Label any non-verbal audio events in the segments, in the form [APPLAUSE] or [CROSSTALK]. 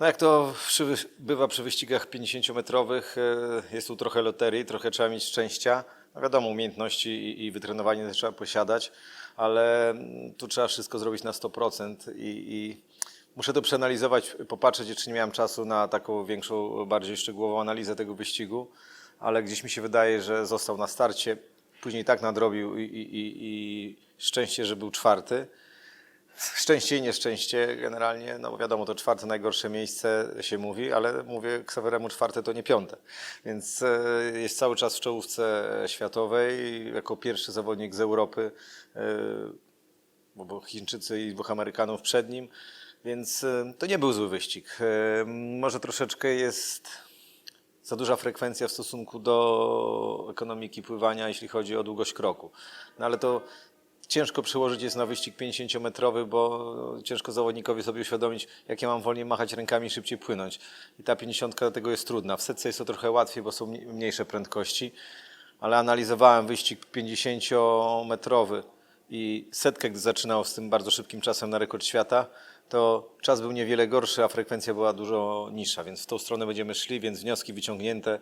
No jak to przy, bywa przy wyścigach 50-metrowych, e, jest tu trochę loterii, trochę trzeba mieć szczęścia. No wiadomo, umiejętności i, i wytrenowanie też trzeba posiadać, ale mm, tu trzeba wszystko zrobić na 100% i, i muszę to przeanalizować, popatrzeć, czy nie miałem czasu na taką większą, bardziej szczegółową analizę tego wyścigu, ale gdzieś mi się wydaje, że został na starcie, później tak nadrobił i, i, i, i szczęście, że był czwarty. Szczęście i nieszczęście generalnie, no wiadomo, to czwarte najgorsze miejsce się mówi, ale mówię Ksaweremu czwarte to nie piąte. Więc e, jest cały czas w czołówce światowej, jako pierwszy zawodnik z Europy, e, bo- Chińczycy i dwóch Amerykanów przed nim, więc e, to nie był zły wyścig. Może troszeczkę jest za duża frekwencja w stosunku do ekonomiki pływania, jeśli chodzi o długość kroku. No ale to ciężko przełożyć jest na wyścig 50-metrowy, bo ciężko zawodnikowi sobie uświadomić, jak ja mam wolniej machać rękami szybciej płynąć. I ta 50 dlatego jest trudna. W setce jest to trochę łatwiej, bo są mniej- mniejsze prędkości, ale analizowałem wyścig 50-metrowy i setkę, gdy zaczynał z tym bardzo szybkim czasem na rekord świata, to czas był niewiele gorszy, a frekwencja była dużo niższa, więc w tą stronę będziemy szli, więc wnioski wyciągnięte.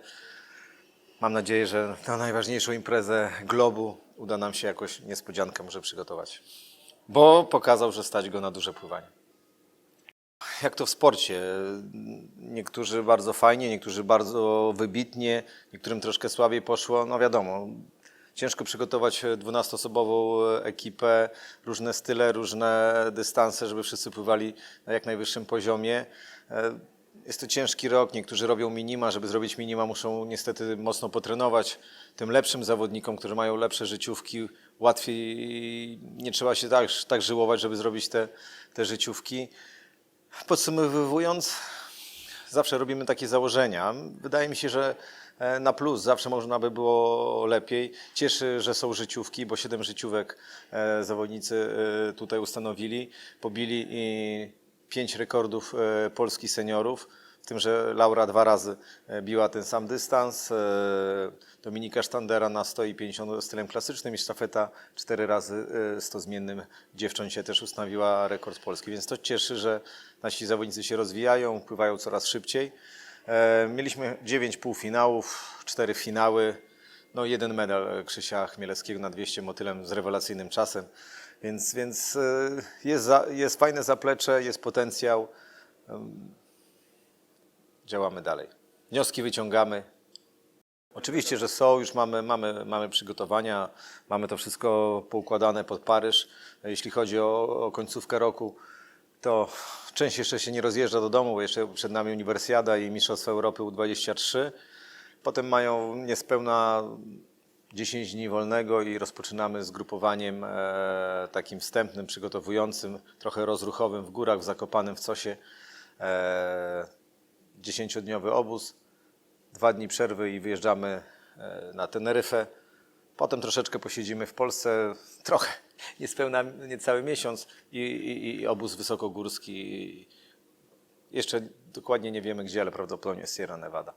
Mam nadzieję, że na najważniejszą imprezę globu uda nam się jakoś niespodziankę może przygotować. Bo pokazał, że stać go na duże pływanie. Jak to w sporcie? Niektórzy bardzo fajnie, niektórzy bardzo wybitnie, niektórym troszkę słabiej poszło. No wiadomo, ciężko przygotować 12-osobową ekipę, różne style, różne dystanse, żeby wszyscy pływali na jak najwyższym poziomie. Jest to ciężki rok, niektórzy robią minima, żeby zrobić minima muszą niestety mocno potrenować. Tym lepszym zawodnikom, którzy mają lepsze życiówki, łatwiej, nie trzeba się tak, tak żyłować, żeby zrobić te, te życiówki. Podsumowując, zawsze robimy takie założenia. Wydaje mi się, że e, na plus zawsze można by było lepiej. Cieszy, że są życiówki, bo siedem życiówek e, zawodnicy e, tutaj ustanowili. Pobili i pięć rekordów e, Polski seniorów. W tym, że Laura dwa razy e, biła ten sam dystans, e, Dominika Sztandera na 100 i 50 stylem klasycznym i sztafeta cztery razy e, 100 zmiennym dziewczącie też ustawiła rekord Polski, więc to cieszy, że nasi zawodnicy się rozwijają, pływają coraz szybciej. Mieliśmy 9 półfinałów, 4 finały, no jeden medal Krzysia Chmielewskiego na 200 motylem z rewelacyjnym czasem, więc, więc e, jest, za, jest fajne zaplecze, jest potencjał działamy dalej. Wnioski wyciągamy. Oczywiście, że są, już mamy, mamy, mamy przygotowania, mamy to wszystko poukładane pod Paryż. Jeśli chodzi o, o końcówkę roku, to część jeszcze się nie rozjeżdża do domu, bo jeszcze przed nami Uniwersjada i Mistrzostwa Europy U23. Potem mają niespełna 10 dni wolnego i rozpoczynamy z grupowaniem e, takim wstępnym, przygotowującym, trochę rozruchowym w górach, w Zakopanem, w Cosie. E, dziesięciodniowy obóz, dwa dni przerwy i wyjeżdżamy e, na Teneryfę. Potem troszeczkę posiedzimy w Polsce, trochę, [LAUGHS] niespełna niecały miesiąc i, i, i obóz wysokogórski. Jeszcze dokładnie nie wiemy gdzie, ale prawdopodobnie Sierra Nevada.